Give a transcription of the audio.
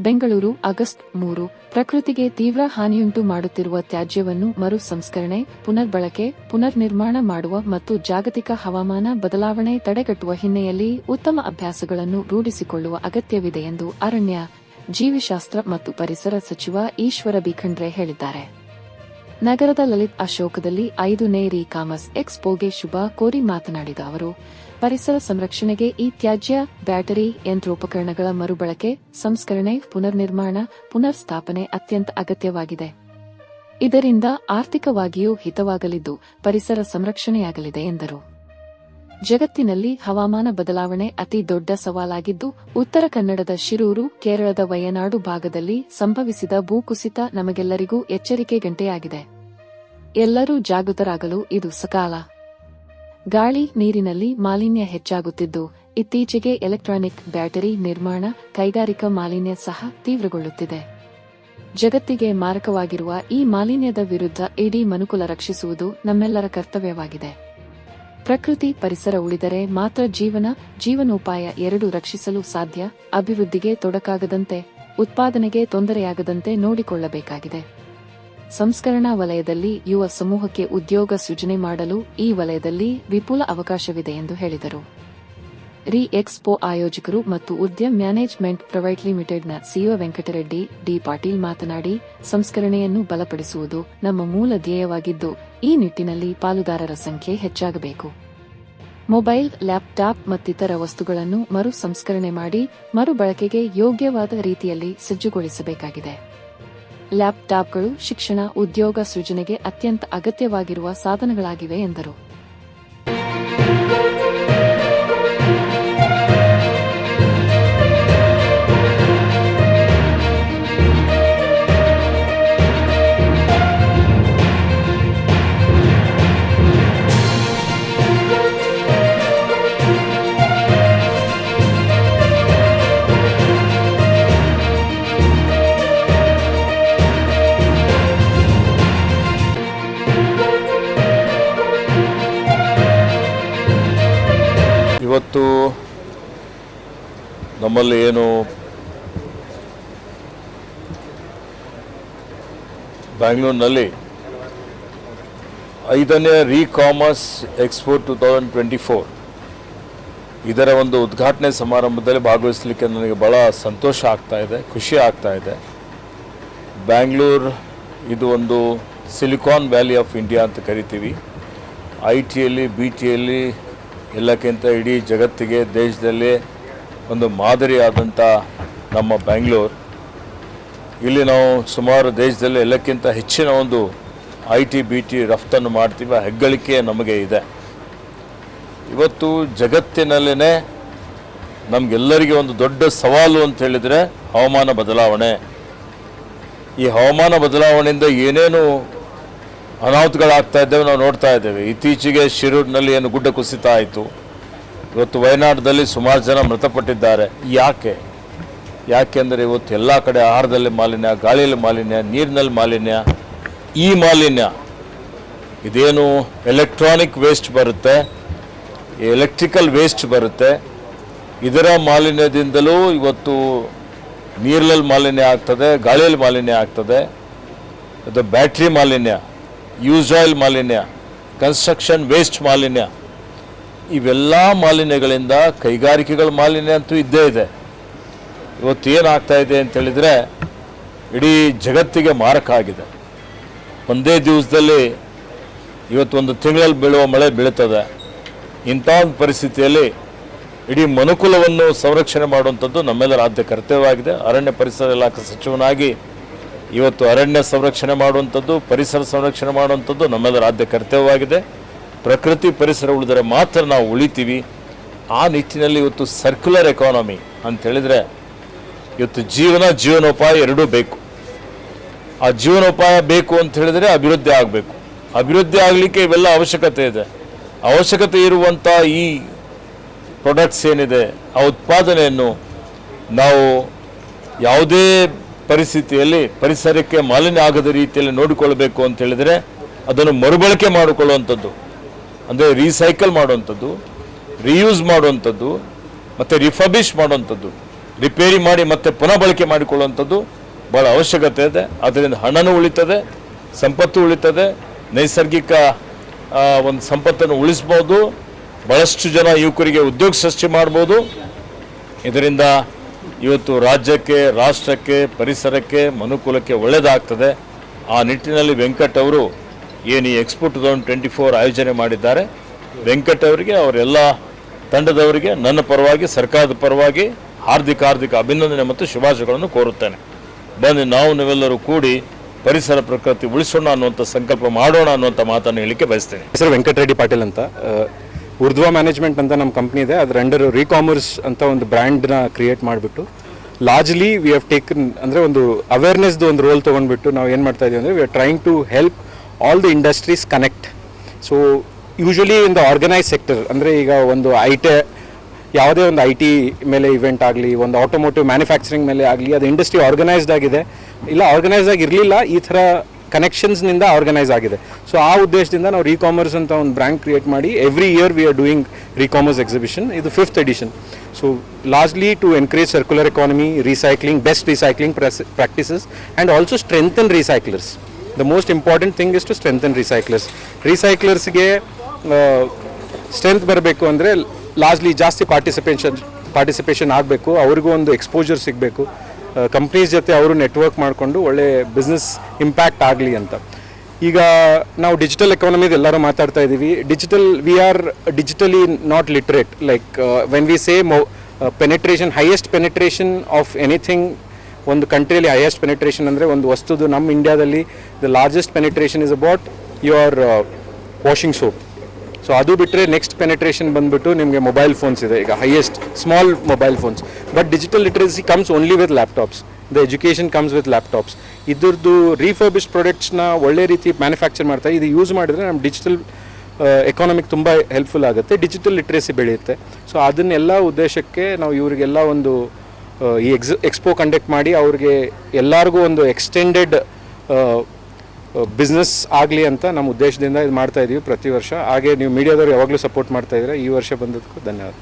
Bengaluru August ಮೂರು. ಪ್ರಕೃತಿಗೆ ತೀವ್ರ ಹಾನಿಯುಂಟು ಮಾಡುತ್ತಿರುವ ತ್ಯಾಜ್ಯವನ್ನು ಮರು ಸಂಸ್ಕರಣೆ ಪುನರ್ಬಳಕೆ, ಪುನರ್ನಿರ್ಮಾಣ ಮಾಡುವ ಮತ್ತು ಜಾಗತಿಕ ಹವಾಮಾನ ಬದಲಾವಣೆ ತಡೆಗಟ್ಟುವ ಹಿನ್ನೆಲೆಯಲ್ಲಿ ಉತ್ತಮ ಅಭ್ಯಾಸಗಳನ್ನು ರೂಢಿಸಿಕೊಳ್ಳುವ ಅಗತ್ಯವಿದೆ ಎಂದು ಅರಣ್ಯ, ಜೀವಿಶಾಸ್ತ್ರ ಮತ್ತು ಪರಿಸರ ಸಚಿವ ಈಶ್ವರ ಬಿಖಂಡ್ರೆ ಹೇಳಿದ್ದಾರೆ. ನಗರದ ಲಲಿತ್ ಅಶೋಕದಲ್ಲಿ ಐದನೇ ರಿ ಕಾಮರ್ಸ್ ಎಕ್ಸ್ಪೋಗೆ ಶುಭ ಕೋರಿ ಮಾತನಾಡಿದ ಅವರು, ಪರಿಸರ ಸಂರಕ್ಷಣೆಗೆ ಈ ತ್ಯಾಜ್ಯ, ಬ್ಯಾಟರಿ, ಯಂತ್ರೋಪಕರಣಗಳ ಮರುಬಳಕೆ, ಸಂಸ್ಕರಣೆ, ಪುನರ್ನಿರ್ಮಾಣ ಪುನರ್ ಸ್ಥಾಪನೆ ಅತ್ಯಂತ ಅಗತ್ಯವಾಗಿದೆ. ಇದರಿಂದ ಆರ್ಥಿಕವಾಗಿಯೂ ಹಿತವಾಗಲಿದ್ದು, ಪರಿಸರ ಸಂರಕ್ಷಣೆಯಾಗಲಿದೆ ಎಂದರು. ಜಗತ್ತಿನಲ್ಲಿ ಹವಾಮಾನ ಬದಲಾವಣೆ ಅತಿ ದೊಡ್ಡ ಸವಾಲಾಗಿದ್ದು, ಉತ್ತರ ಕನ್ನಡದ ಶಿರೂರು, ಕೇರಳದ ವಯನಾಡು ಭಾಗದಲ್ಲಿ ಸಂಭವಿಸಿದ ಭೂಕುಸಿತ ನಮಗೆಲ್ಲರಿಗೂ ಎಚ್ಚರಿಕೆ ಗಂಟೆಯಾಗಿದೆ. ಎಲ್ಲರೂ ಜಾಗೃತರಾಗಲು ಇದು ಸಕಾಲ. ಗಾಳಿ ನೀರಿನಲ್ಲಿ ಮಾಲಿನ್ಯ ಹೆಚ್ಚಾಗುತ್ತಿದ್ದು, ಇತ್ತೀಚೆಗೆ ಎಲೆಕ್ಟ್ರಾನಿಕ್ ಬ್ಯಾಟರಿ ನಿರ್ಮಾಣ, ಕೈಗಾರಿಕಾ ಮಾಲಿನ್ಯ ಸಹ ತೀವ್ರಗೊಳ್ಳುತ್ತಿದೆ. ಜಗತ್ತಿಗೆ ಮಾರಕವಾಗಿರುವ ಈ ಮಾಲಿನ್ಯದ ವಿರುದ್ಧ ಇಡೀ ಮನುಕುಲ ರಕ್ಷಿಸುವುದು ನಮ್ಮೆಲ್ಲರ ಕರ್ತವ್ಯವಾಗಿದೆ. ಪ್ರಕೃತಿ ಪರಿಸರ ಉಳಿದರೆ ಮಾತ್ರ ಜೀವನ, ಜೀವನೋಪಾಯ ಎರಡು ರಕ್ಷಿಸಲು ಸಾಧ್ಯ. ಅಭಿವೃದ್ಧಿಗೆ ತೊಡಕಾಗದಂತೆ, ಉತ್ಪಾದನೆಗೆ ತೊಂದರೆಯಾಗದಂತೆ ನೋಡಿಕೊಳ್ಳಬೇಕಾಗಿದೆ. ಸಂಸ್ಕರಣಾ ವಲಯದಲ್ಲಿ ಯುವ ಸಮೂಹಕ್ಕೆ ಉದ್ಯೋಗ ಸೃಜನೆ ಮಾಡಲು ಈ ವಲಯದಲ್ಲಿ ವಿಪುಲ ಅವಕಾಶವಿದೆ ಎಂದು ಹೇಳಿದರು. ರಿ ಎಕ್ಸ್ಪೋ ಆಯೋಜಕರು ಮತ್ತು ಉದ್ಯಮ ಮ್ಯಾನೇಜ್ಮೆಂಟ್ ಪ್ರೈವೇಟ್ ಲಿಮಿಟೆಡ್ನ ಸಿಒ ವೆಂಕಟರೆಡ್ಡಿ, ಡಿ ಪಾಟೀಲ್ ಮಾತನಾಡಿ, ಸಂಸ್ಕರಣೆಯನ್ನು ಬಲಪಡಿಸುವುದು ನಮ್ಮ ಮೂಲ ಧ್ಯೇಯವಾಗಿದ್ದು ಈ ನಿಟ್ಟಿನಲ್ಲಿ ಪಾಲುದಾರರ ಸಂಖ್ಯೆ ಹೆಚ್ಚಾಗಬೇಕು. ಮೊಬೈಲ್, ಲ್ಯಾಪ್ಟಾಪ್ ಮತ್ತಿತರ ವಸ್ತುಗಳನ್ನು ಮರು ಸಂಸ್ಕರಣೆ ಮಾಡಿ ಮರುಬಳಕೆಗೆ ಯೋಗ್ಯವಾದ ರೀತಿಯಲ್ಲಿ ಸಜ್ಜುಗೊಳಿಸಬೇಕಾಗಿದೆ. ಲ್ಯಾಪ್ಟಾಪ್ಗಳು ಶಿಕ್ಷಣ, ಉದ್ಯೋಗ ಸೃಜನೆಗೆ ಅತ್ಯಂತ ಅಗತ್ಯವಾಗಿರುವ ಸಾಧನಗಳಾಗಿವೆ ಎಂದರು. ಇವತ್ತು ನಮ್ಮಲ್ಲಿ ಏನು ಬ್ಯಾಂಗ್ಳೂರಿನಲ್ಲಿ ಐದನೇ recommerce expo two thousand twenty four ಇದರ ಒಂದು ಉದ್ಘಾಟನೆ ಸಮಾರಂಭದಲ್ಲಿ ಭಾಗವಹಿಸಲಿಕ್ಕೆ ನನಗೆ ಭಾಳ ಸಂತೋಷ ಆಗ್ತಾ ಇದೆ, ಖುಷಿ ಆಗ್ತಾ ಇದೆ. ಬ್ಯಾಂಗ್ಳೂರು ಇದು ಒಂದು ಸಿಲಿಕಾನ್ ವ್ಯಾಲಿ ಆಫ್ ಇಂಡಿಯಾ ಅಂತ ಕರಿತೀವಿ. ಐ ಟಿಯಲ್ಲಿ ಬಿ ಟಿಯಲ್ಲಿ ಎಲ್ಲಕ್ಕಿಂತ ಇಡೀ ಜಗತ್ತಿಗೆ, ದೇಶದಲ್ಲಿ ಒಂದು ಮಾದರಿಯಾದಂಥ ನಮ್ಮ ಬ್ಯಾಂಗ್ಳೂರ್. ಇಲ್ಲಿ ನಾವು ಸುಮಾರು ದೇಶದಲ್ಲಿ ಎಲ್ಲಕ್ಕಿಂತ ಹೆಚ್ಚಿನ ಒಂದು ಐ ಟಿ ಬಿ ಟಿ ರಫ್ತನ್ನು ಮಾಡ್ತೀವಿ. ಹೆಗ್ಗಳಿಕೆ ನಮಗೆ ಇದೆ. ಇವತ್ತು ಜಗತ್ತಿನಲ್ಲೇ ನಮಗೆಲ್ಲರಿಗೆ ಒಂದು ದೊಡ್ಡ ಸವಾಲು ಅಂತ ಹೇಳಿದರೆ ಹವಾಮಾನ ಬದಲಾವಣೆ. ಈ ಹವಾಮಾನ ಬದಲಾವಣೆಯಿಂದ ಏನೇನು ಅನಾಹುತಗಳಾಗ್ತಾ ಇದ್ದೇವೆ, ನಾವು ನೋಡ್ತಾ ಇದ್ದೇವೆ. ಇತ್ತೀಚೆಗೆ ಶಿರೂರಿನಲ್ಲಿ ಏನು ಗುಡ್ಡ ಕುಸಿತ ಆಯಿತು. ಇವತ್ತು ವಯನಾಡದಲ್ಲಿ ಸುಮಾರು ಜನ ಮೃತಪಟ್ಟಿದ್ದಾರೆ. ಯಾಕೆ? ಯಾಕೆಂದರೆ ಇವತ್ತು ಎಲ್ಲ ಕಡೆ ಆಹಾರದಲ್ಲಿ ಮಾಲಿನ್ಯ, ಗಾಳಿಯಲ್ಲಿ ಮಾಲಿನ್ಯ, ನೀರಿನಲ್ಲಿ ಮಾಲಿನ್ಯ, ಈ ಮಾಲಿನ್ಯ. ಇದೇನು ಎಲೆಕ್ಟ್ರಾನಿಕ್ ವೇಸ್ಟ್ ಬರುತ್ತೆ? ಎಲೆಕ್ಟ್ರಿಕಲ್ ವೇಸ್ಟ್ ಬರುತ್ತೆ. ಇದರ ಮಾಲಿನ್ಯದಿಂದಲೂ ಇವತ್ತು ನೀರಲ್ಲಿ ಮಾಲಿನ್ಯ ಆಗ್ತದೆ, ಗಾಳಿಯಲ್ಲಿ ಮಾಲಿನ್ಯ ಆಗ್ತದೆ. ಅದು ಬ್ಯಾಟ್ರಿ ಮಾಲಿನ್ಯ. ಯೂಸ್ ಆಯಿಲ್ ಮಾಲಿನ್ಯ ಕನ್ಸ್ಟ್ರಕ್ಷನ್ ವೇಸ್ಟ್ ಮಾಲಿನ್ಯ, ಇವೆಲ್ಲ ಮಾಲಿನ್ಯಗಳಿಂದ ಕೈಗಾರಿಕೆಗಳ ಮಾಲಿನ್ಯ ಅಂತೂ ಇದ್ದೇ ಇದೆ. ಇವತ್ತು ಏನಾಗ್ತಾ ಇದೆ ಅಂತೇಳಿದರೆ ಇಡೀ ಜಗತ್ತಿಗೆ ಮಾರಕ ಆಗಿದೆ ಒಂದೇ ದಿವಸದಲ್ಲಿ ಇವತ್ತು ಒಂದು ತಿಂಗಳಲ್ಲಿ ಬೀಳುವ ಮಳೆ ಬೀಳುತ್ತದೆ ಇಂಥ ಒಂದು ಪರಿಸ್ಥಿತಿಯಲ್ಲಿ ಇಡೀ ಮನುಕುಲವನ್ನು ಸಂರಕ್ಷಣೆ ಮಾಡುವಂಥದ್ದು ನಮ್ಮೆಲ್ಲರ ಆದ್ಯ ಕರ್ತವ್ಯವಾಗಿದೆ. ಅರಣ್ಯ ಪರಿಸರ ಇಲಾಖೆ ಸಚಿವನಾಗಿ ಇವತ್ತು ಅರಣ್ಯ ಸಂರಕ್ಷಣೆ ಮಾಡುವಂಥದ್ದು, ಪರಿಸರ ಸಂರಕ್ಷಣೆ ಮಾಡುವಂಥದ್ದು ನಮ್ಮೆಲ್ಲರ ಆದ್ಯ ಕರ್ತವ್ಯವಾಗಿದೆ. ಪ್ರಕೃತಿ ಪರಿಸರ ಉಳಿದರೆ ಮಾತ್ರ ನಾವು ಉಳಿತೀವಿ. ಆ ನಿಟ್ಟಿನಲ್ಲಿ ಇವತ್ತು ಸರ್ಕ್ಯುಲರ್ ಎಕಾನಮಿ ಅಂತ ಹೇಳಿದರೆ ಇವತ್ತು ಜೀವನ ಜೀವನೋಪಾಯ ಎರಡೂ ಬೇಕು. ಆ ಜೀವನೋಪಾಯ ಬೇಕು ಅಂತ ಹೇಳಿದರೆ ಅಭಿವೃದ್ಧಿ ಆಗಬೇಕು. ಅಭಿವೃದ್ಧಿ ಆಗಲಿಕ್ಕೆ ಇವೆಲ್ಲ ಅವಶ್ಯಕತೆ ಇದೆ. ಅವಶ್ಯಕತೆ ಇರುವಂಥ ಈ ಪ್ರಾಡಕ್ಟ್ಸ್ ಏನಿದೆ, ಆ ಉತ್ಪಾದನೆಯನ್ನು ನಾವು ಯಾವುದೇ ಪರಿಸ್ಥಿತಿಯಲ್ಲಿ ಪರಿಸರಕ್ಕೆ ಮಾಲಿನ್ಯ ಆಗದ ರೀತಿಯಲ್ಲಿ ನೋಡಿಕೊಳ್ಬೇಕು ಅಂತ ಹೇಳಿದರೆ ಅದನ್ನು ಮರುಬಳಕೆ ಮಾಡಿಕೊಳ್ಳುವಂಥದ್ದು. ಅಂದರೆ ರೀಸೈಕಲ್ ಮಾಡುವಂಥದ್ದು ರಿಯೂಸ್ ಮಾಡುವಂಥದ್ದು, ಮತ್ತು ರಿಫಬಿಷ್ ಮಾಡುವಂಥದ್ದು. ರಿಪೇರಿ ಮಾಡಿ ಮತ್ತೆ ಪುನಃ ಬಳಕೆ ಮಾಡಿಕೊಳ್ಳುವಂಥದ್ದು ಭಾಳ ಅವಶ್ಯಕತೆ ಇದೆ. ಅದರಿಂದ ಹಣನೂ ಉಳಿತದೆ, ಸಂಪತ್ತು ಉಳಿತದೆ. ನೈಸರ್ಗಿಕ ಒಂದು ಸಂಪತ್ತನ್ನು ಉಳಿಸ್ಬೋದು. ಭಾಳಷ್ಟು ಜನ ಯುವಕರಿಗೆ ಉದ್ಯೋಗ ಸೃಷ್ಟಿ ಮಾಡ್ಬೋದು. ಇದರಿಂದ ಇವತ್ತು ರಾಜ್ಯಕ್ಕೆ, ರಾಷ್ಟ್ರಕ್ಕೆ, ಪರಿಸರಕ್ಕೆ, ಮನುಕುಲಕ್ಕೆ ಒಳ್ಳೆಯದಾಗ್ತದೆ ಆ ನಿಟ್ಟಿನಲ್ಲಿ ವೆಂಕಟ್ ಅವರು ಏನು ಈ expo two thousand twenty four ಆಯೋಜನೆ ಮಾಡಿದ್ದಾರೆ, ವೆಂಕಟ್ ಅವರಿಗೆ ಅವರೆಲ್ಲ ತಂಡದವರಿಗೆ ನನ್ನ ಪರವಾಗಿ, ಸರ್ಕಾರದ ಪರವಾಗಿ ಹಾರ್ದಿಕ ಹಾರ್ದಿಕ ಅಭಿನಂದನೆ ಮತ್ತು ಶುಭಾಶಯಗಳನ್ನು ಕೋರುತ್ತೇನೆ. ಬಂದು ನಾವು ನೀವೆಲ್ಲರೂ ಕೂಡಿ ಪರಿಸರ ಪ್ರಕೃತಿ ಉಳಿಸೋಣ ಅನ್ನುವಂಥ ಸಂಕಲ್ಪ ಮಾಡೋಣ ಅನ್ನುವಂಥ ಮಾತನ್ನು ಹೇಳಲಿಕ್ಕೆ ಬಯಸ್ತೇನೆ. ಹೆಸರು ವೆಂಕಟರೆಡ್ಡಿ ಪಾಟೀಲ್ ಅಂತ. ಉರ್ಧ್ವಾ ಮ್ಯಾನೇಜ್ಮೆಂಟ್ ಅಂತ ನಮ್ಮ ಕಂಪ್ನಿ ಇದೆ. ಅದ್ರ ಅಂಡರ್ ರೀಕಾಮರ್ಸ್ ಅಂತ ಒಂದು ಬ್ರ್ಯಾಂಡ್ನ ಕ್ರಿಯೇಟ್ ಮಾಡಿಬಿಟ್ಟು ಲಾರ್ಜ್ಲಿ ವಿ ಹ್ಯಾವ್ ಟೇಕನ್ ಅಂದರೆ ಒಂದು ಅವೇರ್ನೆಸ್ದು ಒಂದು ರೋಲ್ ತೊಗೊಂಡ್ಬಿಟ್ಟು ನಾವು ಏನು ಮಾಡ್ತಾ ಇದೀವಿ ಅಂದರೆ we are trying to help all the industries connect so usually in the organise sector ಅಂದರೆ ಈಗ ಒಂದು ಐ ಟಿ ಯಾವುದೇ ಒಂದು ಐ ಟಿ ಮೇಲೆ ಇವೆಂಟ್ ಆಗಲಿ, ಒಂದು ಆಟೋಮೋಟಿವ್ ಮ್ಯಾನುಫ್ಯಾಕ್ಚರಿಂಗ್ ಮೇಲೆ ಆಗಲಿ, ಅದು ಇಂಡಸ್ಟ್ರಿ ಆರ್ಗನೈಸ್ಡ್ ಆಗಿದೆ. ಇಲ್ಲ ಆರ್ಗನೈಸ್ಡ್ ಆಗಿರಲಿಲ್ಲ ಈ ಥರ ಕನೆಕ್ಷನ್ಸ್ನಿಂದ ಆರ್ಗನೈಸ್ ಆಗಿದೆ. ಸೊ ಆ ಉದ್ದೇಶದಿಂದ ನಾವು ರೀಕಾಮರ್ಸ್ ಅಂತ ಒಂದು ಬ್ರ್ಯಾಂಡ್ ಕ್ರಿಯೇಟ್ ಮಾಡಿ every year we are doing recommerce exhibition ಇದು fifth edition so largely to encourage circular economy recycling best recycling practices and also strengthen recyclers the most important thing is to strengthen recyclers ರೀಸೈಕ್ಲರ್ಸ್ಗೆ strength ಬರಬೇಕು ಅಂದರೆ largely ಜಾಸ್ತಿ participation participation ಆಗಬೇಕು, ಅವ್ರಿಗೂ ಒಂದು exposure ಸಿಗಬೇಕು. Companies ಜೊತೆ ಅವರು ನೆಟ್ವರ್ಕ್ ಮಾಡಿಕೊಂಡು ಒಳ್ಳೆ ಬಿಸ್ನೆಸ್ ಇಂಪ್ಯಾಕ್ಟ್ ಆಗಲಿ ಅಂತ. ಈಗ ನಾವು ಡಿಜಿಟಲ್ ಎಕಾನಮಿದು ಎಲ್ಲರೂ ಮಾತಾಡ್ತಾ ಇದ್ದೀವಿ digital we are digitally not literate like when we say ಮೊ penetration highest penetration of anything ಒಂದು ಕಂಟ್ರಿಯಲ್ಲಿ ಹೈಯೆಸ್ಟ್ ಪೆನೆಟ್ರೇಷನ್ ಅಂದರೆ ಒಂದು ವಸ್ತುದು ನಮ್ಮ ಇಂಡಿಯಾದಲ್ಲಿ the largest penetration is about your washing soap so ಅದು ಬಿಟ್ಟರೆ ನೆಕ್ಸ್ಟ್ ಪೆನೆಟ್ರೇಷನ್ ಬಂದ್ಬಿಟ್ಟು ನಿಮಗೆ ಮೊಬೈಲ್ ಫೋನ್ಸ್ ಇದೆ. ಈಗ highest small mobile phones but digital literacy comes only with laptops the education comes with laptops ಇದ್ರದ್ದು ರೀಫರ್ಬಿಶ್ಡ್ ಪ್ರಾಡಕ್ಟ್ಸ್ನ ಒಳ್ಳೆ ರೀತಿ ಮ್ಯಾನುಫ್ಯಾಕ್ಚರ್ ಮಾಡ್ತಾರೆ ಇದು ಯೂಸ್ ಮಾಡಿದ್ರೆ ನಮ್ಮ ಡಿಜಿಟಲ್ ಎಕಾನಮಿಕ್ ತುಂಬ ಹೆಲ್ಪ್ಫುಲ್ ಆಗುತ್ತೆ. ಡಿಜಿಟಲ್ ಲಿಟ್ರೆಸಿ ಬೆಳೆಯುತ್ತೆ. ಸೊ ಅದನ್ನೆಲ್ಲ ಉದ್ದೇಶಕ್ಕೆ ನಾವು ಇವರಿಗೆಲ್ಲ ಒಂದು ಈ ಎಕ್ಸ್ ಎಕ್ಸ್ಪೋ ಕಂಡಕ್ಟ್ ಮಾಡಿ ಅವ್ರಿಗೆ ಎಲ್ಲರಿಗೂ ಒಂದು ಎಕ್ಸ್ಟೆಂಡೆಡ್ ಬಿಸ್ನೆಸ್ ಆಗಲಿ ಅಂತ ನಮ್ಮ ಉದ್ದೇಶದಿಂದ ಇದು ಮಾಡ್ತಾ ಇದೀವಿ ಪ್ರತಿ ವರ್ಷ. ಹಾಗೆ ನೀವು ಮೀಡಿಯಾದವರು ಯಾವಾಗಲೂ ಸಪೋರ್ಟ್ ಮಾಡ್ತಾ ಇದ್ದೀರಾ ಈ ವರ್ಷ ಬಂದದಕ್ಕೂ ಧನ್ಯವಾದ.